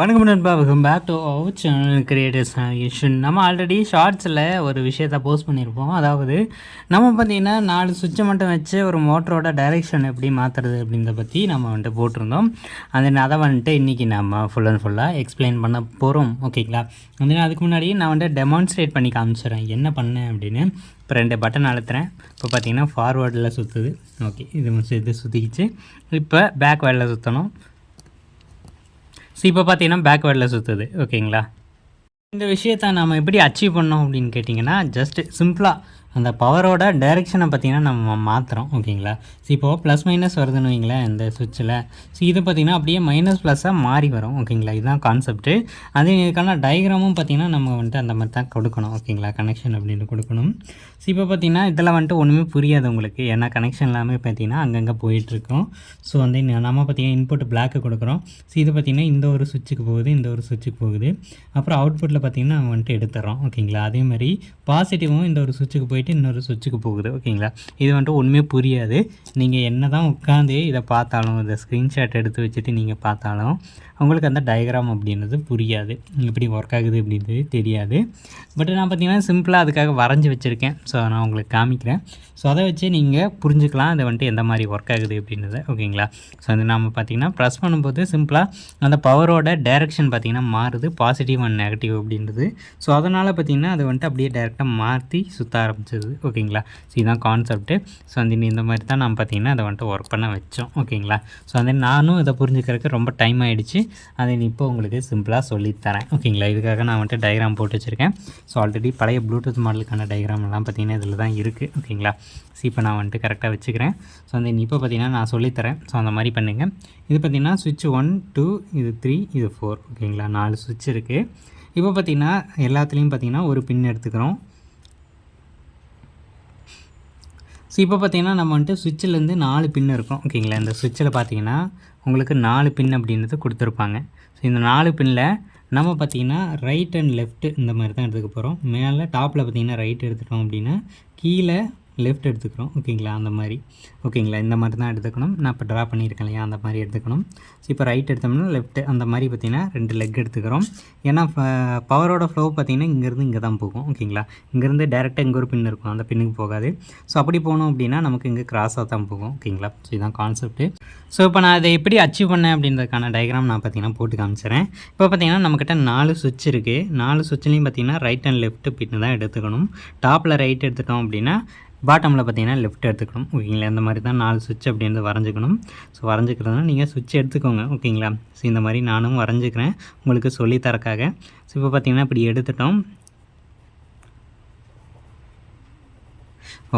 வணக்கம் நண்பா welcome back to our channel creators navigation நம்ம ஆல்ரெடி ஷார்ட்ஸில் ஒரு விஷயத்த போஸ்ட் பண்ணியிருப்போம் அதாவது நம்ம பார்த்தீங்கன்னா நாலு சுவிட்சை மட்டும் வச்சு ஒரு மோட்டரோட டைரெக்ஷன் எப்படி மாற்றுறது அப்படின்றத பற்றி நம்ம வந்துட்டு போட்டிருந்தோம். அந்த அதை வந்துட்டு இன்றைக்கி நம்ம ஃபுல் அண்ட் ஃபுல்லாக எக்ஸ்பிளைன் பண்ண போகிறோம் ஓகேங்களா வந்து அதுக்கு முன்னாடி நான் வந்துட்டு டெமான்ஸ்ட்ரேட் பண்ணி காமிச்சிடுறேன். என்ன பண்ணேன் அப்படின்னு. இப்போ ரெண்டு பட்டன் அழுத்துறேன். இப்போ பார்த்தீங்கன்னா ஃபார்வேர்டில் சுற்றுது ஓகே இது இது சுற்றிக்கிச்சு இப்போ பேக் வேர்டில் சுற்றணும் ஸோ இப்போ பார்த்தீங்கன்னா பேக்வேர்டில் சுற்றுது ஓகேங்களா இந்த விஷயத்தை நம்ம எப்படி அச்சீவ் பண்ணோம் அப்படின்னு கேட்டிங்கன்னா ஜஸ்ட் சிம்பிளாக அந்த பவரோட டைரெக்ஷனை பார்த்தீங்கன்னா நம்ம மாற்றுறோம் ஓகேங்களா? ஸோ இப்போது ப்ளஸ் மைனஸ் வருதுன்னு வைங்களேன் இந்த சுவிட்சில் ஸோ இது பார்த்திங்கன்னா அப்படியே மைனஸ் ப்ளஸ்ஸாக மாறி வரும் ஓகேங்களா? இதுதான் கான்செப்ட்டு அதே இதுக்கான டயக்ராமும் பார்த்திங்கன்னா நம்ம வந்துட்டு அந்த மாதிரி தான் கொடுக்கணும் ஓகேங்களா? கனெக்ஷன் அப்படின்னு கொடுக்கணும். ஸோ இப்போ பார்த்திங்கன்னா இதில் வந்துட்டு ஒன்றுமே புரியாது உங்களுக்கு. ஏன்னா கனெக்ஷன் எல்லாமே பார்த்திங்கன்னா அங்கங்கே போயிட்டுருக்கோம். ஸோ வந்து நம்ம பார்த்திங்கன்னா இன்புட் பிளாக்கு கொடுக்குறோம். ஸோ இது பார்த்திங்கன்னா இந்த ஒரு சுவிட்சுக்கு போகுது இந்த ஒரு சுவிட்சுக்கு போகுது. அப்புறம் அவுட்புட்டில் பார்த்திங்கன்னா நம்ம வந்துட்டு எடுத்துறோம் ஓகேங்களா? அதே மாதிரி பாசிட்டிவும் இந்த ஒரு சுவிட்சுக்கு போயிட்டு இன்னொரு சுவிட்சுக்கு போகுது ஓகேங்களா? இது வந்துட்டு ஒன்றுமே புரியாது. நீங்கள் என்ன தான் உட்காந்து இதை பார்த்தாலும் இதை ஸ்க்ரீன்ஷாட் எடுத்து வச்சுட்டு நீங்கள் பார்த்தாலும் உங்களுக்கு அந்த டயக்ராம் அப்படின்றது புரியாது. எப்படி ஒர்க் ஆகுது அப்படின்றது தெரியாது. பட் நான் பார்த்தீங்கன்னா சிம்பிளாக அதுக்காக வரைஞ்சி வச்சுருக்கேன். ஸோ நான் உங்களுக்கு காமிக்கிறேன். ஸோ அதை வச்சு நீங்கள் புரிஞ்சுக்கலாம் அதை வந்துட்டு எந்த மாதிரி ஒர்க் ஆகுது அப்படின்றத ஓகேங்களா? ஸோ அது நம்ம பார்த்திங்கன்னா ப்ரெஸ் பண்ணும்போது சிம்பிளாக அந்த பவரோட டைரெக்ஷன் பார்த்திங்கன்னா மாறுது. பாசிட்டிவ் அண்ட் நெகட்டிவ் அப்படின்றது. ஸோ அதனால் பார்த்திங்கன்னா அதை வந்துட்டு அப்படியே டேரெக்டாக மாற்றி சுற்ற கிடச்சிது ஓகேங்களா? ஸோ இதுதான் கான்செப்ட்டு ஸோ வந்து இந்த மாதிரி தான் நான் பார்த்தீங்கன்னா அதை வந்துட்டு ஒர்க் பண்ண வச்சோம் ஓகேங்களா? ஸோ அந்த நானும் இதை புரிஞ்சுக்கிறதுக்கு ரொம்ப டைம் ஆகிடுச்சு அதை இப்போ உங்களுக்கு சிம்பிளாக சொல்லித்தரேன் ஓகேங்களா? இதுக்காக நான் வந்துட்டு டயக்ராம் போட்டு வச்சுருக்கேன். ஸோ ஆல்ரெடி பழைய ப்ளூடூத் மாடலுக்கான டயக்ராம்லாம் பார்த்திங்கன்னா இதில் தான் இருக்குது ஓகேங்களா? ஸோ இப்போ நான் வந்துட்டு கரெக்டாக வச்சுக்கிறேன். ஸோ அந்த இப்போ பார்த்திங்கன்னா நான் சொல்லித்தரேன். ஸோ அந்த மாதிரி பண்ணுங்கள் இது பார்த்திங்கன்னா சுவிட்ச் ஒன் டூ இது த்ரீ இது ஃபோர் ஓகேங்களா? நாலு சுவிட்ச் இருக்குது இப்போ பார்த்திங்கன்னா எல்லாத்துலேயும் பார்த்திங்கன்னா ஒரு பின் எடுத்துக்கிறோம். ஸோ இப்போ பார்த்தீங்கன்னா நம்ம வந்துட்டு சுவிட்சிலேருந்து நாலு பின் இருக்கும். ஓகேங்களா இந்த சுவிட்சில் பார்த்தீங்கன்னா உங்களுக்கு நாலு பின் அப்படின்றது கொடுத்துருப்பாங்க. ஸோ இந்த நாலு பின்னில் நம்ம பார்த்திங்கன்னா ரைட் அண்ட் லெஃப்ட் இந்த மாதிரி தான் எடுத்துக்க போகிறோம் மேலே டாப்பில் பார்த்திங்கன்னா ரைட் எடுத்துட்டோம் அப்படின்னா கீழே லெஃப்ட் எடுத்துக்கிறோம். ஓகேங்களா அந்த மாதிரி. ஓகேங்களா இந்த மாதிரி தான் எடுத்துக்கணும். நான் இப்போ ட்ரா பண்ணியிருக்கேன் இல்லையா? அந்த மாதிரி எடுத்துக்கணும். ஸோ இப்போ ரைட் எடுத்தோம்னா லெஃப்ட் அந்த மாதிரி பார்த்திங்கன்னா ரெண்டு லெக் எடுத்துக்கிறோம். ஏன்னா பவரோட ஃப்ளோ பார்த்திங்கன்னா இங்கேருந்து இங்கே தான் போகும். ஓகேங்களா இங்கேருந்து டேரெக்டாக இங்கே ஒரு பின் இருக்கும். அந்த பின்னுக்கு போகாது. ஸோ அப்படி போனோம் அப்படின்னா நமக்கு இங்கே கிராஸாக தான் போகும். ஓகேங்களா ஸோ இதுதான் கான்செப்ட்டு ஸோ இப்போ நான் அதை எப்படி அச்சீவ் பண்ணேன் அப்படின்றதுக்கான டயக்ராம் நான் பார்த்தீங்கன்னா போட்டு காமிச்சிறேன் இப்போ பார்த்தீங்கன்னா நம்மக்கிட்ட நாலு சுவிட்ச் இருக்குது நாலு சுவிட்ச்லேயும் பார்த்தீங்கன்னா ரைட் அண்ட் லெஃப்ட் பின்னு தான் எடுத்துக்கணும். டாப்பில் ரைட் எடுத்துட்டோம் அப்படின்னா பாட்டமில் பார்த்தீங்கன்னா லெஃப்ட் எடுத்துக்கணும். ஓகேங்களா இந்த மாதிரி தான் நாலு சுவிட்ச் அப்படின்றது வரைஞ்சிக்கணும். ஸோ வரைஞ்சிக்கிறதுனா நீங்கள் சுவிட்ச் எடுத்துக்கோங்க. ஓகேங்களா ஸோ இந்த மாதிரி நானும் வரைஞ்சிக்கிறேன். உங்களுக்கு சொல்லித்தரக்காக ஸோ இப்போ பார்த்தீங்கன்னா இப்படி எடுத்துட்டோம்.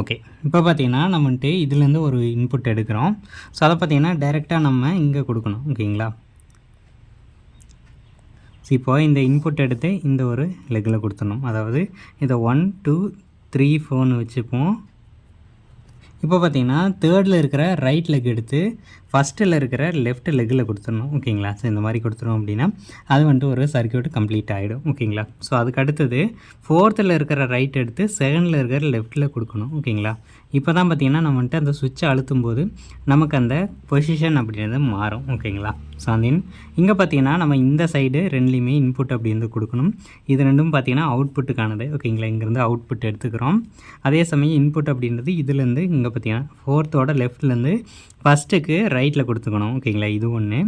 ஓகே இப்போ பார்த்தீங்கன்னா நம்ம வந்துட்டு இதுலேருந்து ஒரு இன்புட் எடுக்கிறோம். ஸோ அதை பார்த்தீங்கன்னா டைரெக்டாக நம்ம இங்கே கொடுக்கணும். ஓகேங்களா ஸோ இப்போ இந்த இன்புட் எடுத்து இந்த ஒரு லெக்கில் கொடுத்துடணும். அதாவது இதை ஒன் டூ த்ரீ ஃபோன் வச்சுப்போம். இப்போ பார்த்தீங்கன்னா தேர்டில் இருக்கிற ரைட் லெக் எடுத்து ஃபஸ்ட்டில் இருக்கிற லெஃப்ட் லெக்கில் கொடுத்துடணும் ஓகேங்களா? ஸோ இந்த மாதிரி கொடுத்துரும் அப்படின்னா அது வந்துட்டு ஒரு சர்க்கியூட் கம்ப்ளீட் ஆகிடும் ஓகேங்களா? ஸோ அதுக்கு அடுத்தது ஃபோர்த்தில் இருக்கிற ரைட் எடுத்து செகண்டில் இருக்கிற லெஃப்ட்டில் கொடுக்கணும் ஓகேங்களா? இப்போ தான் பார்த்திங்கன்னா நம்ம வந்துட்டு அந்த சுவிட்சை அழுத்தும் போது நமக்கு அந்த பொசிஷன் அப்படின்றது மாறும் ஓகேங்களா? ஸோ அந்த இங்கே பார்த்தீங்கன்னா நம்ம இந்த சைடு ரெண்டுலேயுமே இன்புட் அப்படின்றது கொடுக்கணும். இது ரெண்டும் பார்த்திங்கன்னா அவுட்புட்டுக்கானது ஓகேங்களா? இங்கேருந்து அவுட்புட் எடுத்துக்கிறோம். அதே சமயம் இன்புட் அப்படின்றது இதுலேருந்து இங்கே பார்த்தீங்கன்னா ஃபோர்த்தோட லெஃப்ட்லேருந்து ஃபஸ்ட்டுக்கு ரைட்டில் கொடுத்துக்கணும். ஓகேங்களா இது ஒன்று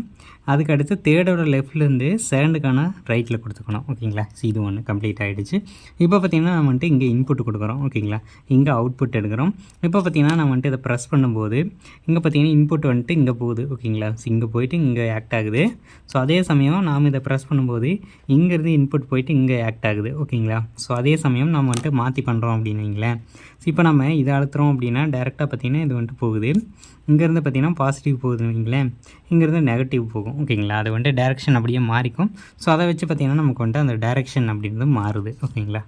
அதுக்கு அடுத்து தேர்டோட லெஃப்ட்லேருந்து செகண்டுக்கான ரைட்டில் கொடுத்துக்கணும். ஓகேங்களா ஸோ இது ஒன்று கம்ப்ளீட் ஆகிடுச்சு இப்போ பார்த்திங்கன்னா நம்ம வந்துட்டு இங்கே இன்புட் கொடுக்குறோம். ஓகேங்களா இங்கே அவுட்புட் எடுக்கிறோம். இப்போ பார்த்திங்கன்னா நம்ம வந்துட்டு இதை ப்ரெஸ் பண்ணும்போது இங்கே பார்த்திங்கன்னா இன்புட் வந்துட்டு இங்கே போகுது. ஓகேங்களா ஸோ இங்கே போயிட்டு இங்கே ஆக்ட் ஆகுது. ஸோ அதே சமயம் நாம் இதை ப்ரெஸ் பண்ணும்போது இங்கேருந்து இன்புட் போயிட்டு இங்கே ஆக்ட் ஆகுது. ஓகேங்களா ஸோ அதே சமயம் நம்ம வந்துட்டு மாற்றி பண்ணுறோம் அப்படின்னு வைங்களேன். ஸோ இப்போ நம்ம இதை அழுத்துறோம் அப்படின்னா டேரெக்டாக பார்த்திங்கன்னா இது வந்துட்டு போகுது. இங்கேருந்து பார்த்திங்கன்னா பாசிட்டிவ் போகுதுன்னு வைங்களேன். இங்கேருந்து நெகட்டிவ் போகும். ஓகேங்களா? அது வந்துட்டு டேரெக்ஷன் அப்படியே மாறிக்கும். ஸோ அதை வச்சு பார்த்திங்கன்னா நமக்கு வந்துட்டு அந்த டேரெக்ஷன் அப்படின்றது மாறுது. ஓகேங்களா?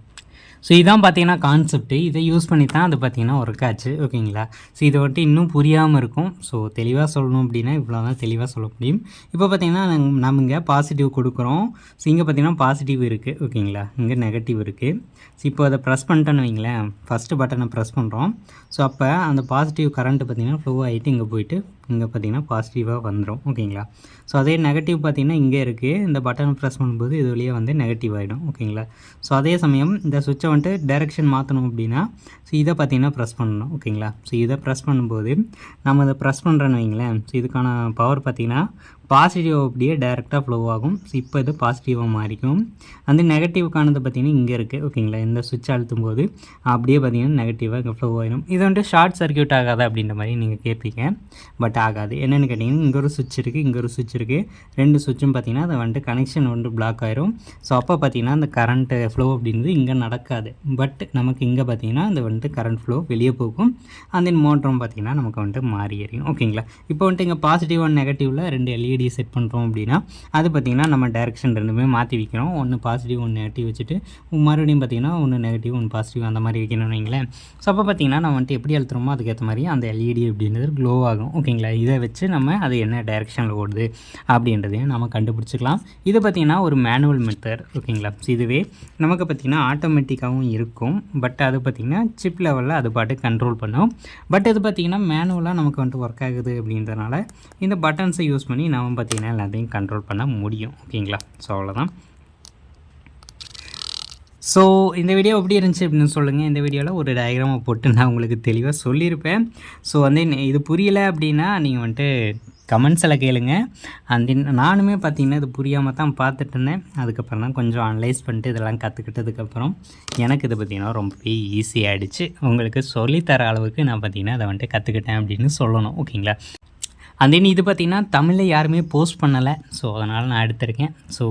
ஸோ இதான் பார்த்தீங்கன்னா கான்செப்ட்டு இதை யூஸ் பண்ணி தான் அது பார்த்தீங்கன்னா ஒர்க் ஆச்சு. ஓகேங்களா? ஸோ இதை வந்துட்டு இன்னும் புரியாமல் இருக்கும். ஸோ தெளிவாக சொல்லணும் அப்படின்னா இவ்வளோ தான் தெளிவாக சொல்ல முடியும். இப்போ பார்த்திங்கன்னா நம்ம இங்கே பாசிட்டிவ் கொடுக்குறோம். ஸோ இங்கே பார்த்தீங்கன்னா பாசிட்டிவ் இருக்குது ஓகேங்களா? இங்கே நெகட்டிவ் இருக்குது ஸோ இப்போ அதை ப்ரெஸ் பண்ணிட்டோன்னு வைங்களேன். ஃபஸ்ட்டு பட்டனை ப்ரெஸ் பண்ணுறோம் ஸோ அப்போ அந்த பாசிட்டிவ் கரண்ட்டு பார்த்திங்கன்னா ஃப்ளோ ஆகிட்டு இங்கே போயிட்டு இங்கே பார்த்தீங்கன்னா பாசிட்டிவாக வந்துடும் ஓகேங்களா ஸோ அதே நெகட்டிவ் பார்த்தீங்கன்னா இங்கே இருக்குது இந்த பட்டன் ப்ரெஸ் பண்ணும்போது இது வழியே வந்து நெகட்டிவ் ஆகிடும் ஓகேங்களா ஸோ அதே சமயம் இந்த சுவிட்சை வந்துட்டு டைரெக்ஷன் மாற்றணும் அப்படின்னா ஸோ இதை பார்த்தீங்கன்னா ப்ரெஸ் பண்ணணும் ஓகேங்களா ஸோ இதை ப்ரெஸ் பண்ணும்போது நம்ம இதை ப்ரெஸ் பண்ணுறேன்னு வைங்களேன். ஸோ இதுக்கான பவர் பார்த்தீங்கன்னா பாசிட்டிவ் அப்படியே டைரெக்டாக ஃப்ளோ ஆகும். ஸோ இப்போ இது பாசிட்டிவாக மாறிக்கும். அந்த நெகட்டிவ்க்கானது பார்த்தீங்கன்னா இங்கே இருக்குது ஓகேங்களா இந்த சுவிட்ச் அழுத்தும் போது அப்படியே பார்த்தீங்கன்னா நெகட்டிவாக இங்கே ஃப்ளோ ஆகிடும் இது வந்துட்டு ஷார்ட் சர்க்யூட் ஆகாது அப்படின்ற மாதிரி நீங்கள் கேட்பீங்க பட் ஆகாது. என்னென்னு கேட்டிங்கன்னா இங்கே ஒரு சுவிட்ச் இருக்குது இங்கே ஒரு சுவிட்ச் இருக்குது ரெண்டு சுவிட்சும் பார்த்திங்கன்னா அதை வந்துட்டு கனெக்ஷன் வந்துட்டு பிளாக் ஆயிரும். ஸோ அப்போ பார்த்தீங்கன்னா அந்த கரண்ட்டு ஃப்ளோ அப்படின்றது இங்கே நடக்காது. பட் நமக்கு இங்கே பார்த்தீங்கன்னா அந்த வந்துட்டு கரண்ட் ஃப்ளோ வெளியே போகும். அந்த மோட்டரும் பார்த்தீங்கன்னா நமக்கு வந்துட்டு மாறி எறியும் ஓகேங்களா இப்போ வந்துட்டு இங்கே பாசிட்டிவ் அண்ட் நெகட்டிவில் ரெண்டு எல்இடி செட் பண்ணுறோம் அப்படின்னா அது பார்த்திங்கன்னா நம்ம டேரெக்ஷன் ரெண்டுமே மாற்றி வைக்கிறோம். ஒன்று பாசிட்டிவ் ஒன்று நெகட்டிவ் வச்சுட்டு மறுபடியும் பார்த்திங்கன்னா ஒன்று நெகட்டிவ் ஒன்று பாசிட்டிவ் அந்த மாதிரி வைக்கணும்னு வைங்களேன். ஸோ அப்போ பார்த்திங்கன்னா நம்ம வந்துட்டு எப்படி அழுத்துறோமோ அதுக்கேற்ற மாதிரி அந்த எல்இடி அப்படின்றது க்ளோ ஆகும். ஓகேங்களா இதை வச்சு நம்ம அது என்ன டைரெக்ஷனில் ஓடுது அப்படின்றதையும் நம்ம கண்டுபிடிச்சிக்கலாம். இது பார்த்திங்கன்னா ஒரு மேனுவல் மெத்தட் ஓகேங்களா ஸோ இதுவே நமக்கு பார்த்திங்கன்னா ஆட்டோமேட்டிக்காகவும் இருக்கும். பட் அது பார்த்திங்கன்னா சிப் லெவலில் அது பாட்டு கண்ட்ரோல் பண்ணும். பட் இது பார்த்திங்கன்னா மேனுவலாக நமக்கு வந்துட்டு ஒர்க் ஆகுது அப்படின்றதுனால இந்த பட்டன்ஸை யூஸ் பண்ணி நம்ம பார்த்திங்கன்னா எல்லாத்தையும் கண்ட்ரோல் பண்ண முடியும். ஓகேங்களா? ஸோ அவ்வளோதான் ஸோ இந்த வீடியோ எப்படி இருந்துச்சு அப்படின்னு சொல்லுங்கள் இந்த வீடியோவில் ஒரு டயக்ராமை போட்டு நான் உங்களுக்கு தெளிவாக சொல்லியிருப்பேன். ஸோ வந்து இது புரியலை அப்படின்னா நீங்கள் வந்துட்டு கமெண்ட்ஸில் கேளுங்க. அந்த நானுமே பார்த்தீங்கன்னா இது புரியாமல் தான் பார்த்துட்டு இருந்தேன். அதுக்கப்புறம் தான் கொஞ்சம் அனலைஸ் பண்ணிட்டு இதெல்லாம் கற்றுக்கிட்டதுக்கப்புறம் எனக்கு இது பார்த்திங்கன்னா ரொம்பவே ஈஸியாகிடுச்சு உங்களுக்கு சொல்லித்தர அளவுக்கு நான் பார்த்திங்கன்னா அதை வந்துட்டு கற்றுக்கிட்டேன் அப்படின்னு சொல்லணும். ஓகேங்களா? அந்த இது பார்த்திங்கன்னா தமிழில் யாருமே போஸ்ட் பண்ணலை. ஸோ அதனால் நான் எடுத்திருக்கேன். ஸோ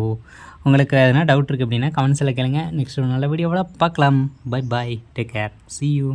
உங்களுக்கு எதனா டவுட் இருக்குது அப்படின்னா கமெண்ட்ஸில் கேளுங்க. நெக்ஸ்ட் ஒரு நல்ல வீடியோவில் பார்க்கலாம் bye bye take care see you